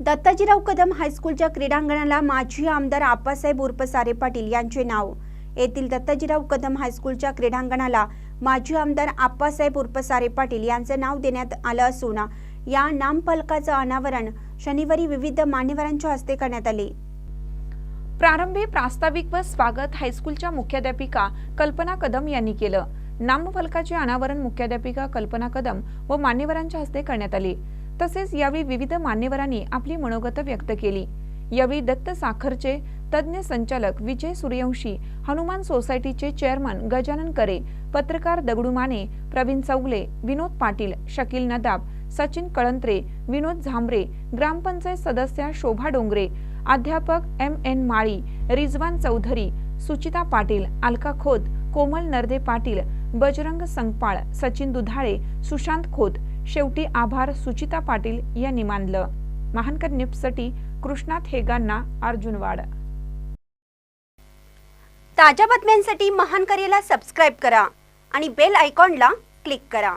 दत्ताजीराव कदम हायस्कूलच्या क्रीडांगणाला माजी आमदार आप्पासाहेब उर्फ सारे पाटील यांचे नाव. येथील दत्ताजीराव कदम हायस्कूलच्या क्रीडांगणाला माजी आमदार आप्पासाहेब उर्फ सारे पाटील यांचे नाव देण्यात आलं असून या नामफलकाचं अनावरण शनिवारी विविध मान्यवरांच्या हस्ते करण्यात आले. प्रारंभी प्रास्ताविक व स्वागत हायस्कूलच्या मुख्याध्यापिका कल्पना कदम यांनी केलं. नामफलकाचे अनावरण मुख्याध्यापिका कल्पना कदम व मान्यवरांच्या हस्ते करण्यात आले. तसेच यावेळी विविध मान्यवरांनी आपली मनोगत व्यक्त केली. यावेळी दत्त साखरचे तज्ज्ञ संचालक विजय सूर्यवंशी हनुमान सोसायटीचे चेअरमन गजानन करे पत्रकार दगडू माने प्रवीण चौगले विनोद पाटील शकील नदाब सचिन कळंत्रे विनोद झांबरे ग्रामपंचायत सदस्या शोभा डोंगरे अध्यापक एम एन माळी रिजवान चौधरी सुचिता पाटील अलका खोत कोमल नरदे पाटील बजरंग संगपाळ सचिन दुधाळे सुशांत खोत शेवटी आभार सुचिता पाटील यांनी मानलं. महानकर निप्ससाठी कृष्णा थेगांना अर्जुनवाड ताज्या बातम्यांसाठी महानकरेला सबस्क्राईब करा आणि बेल आयकॉनला क्लिक करा.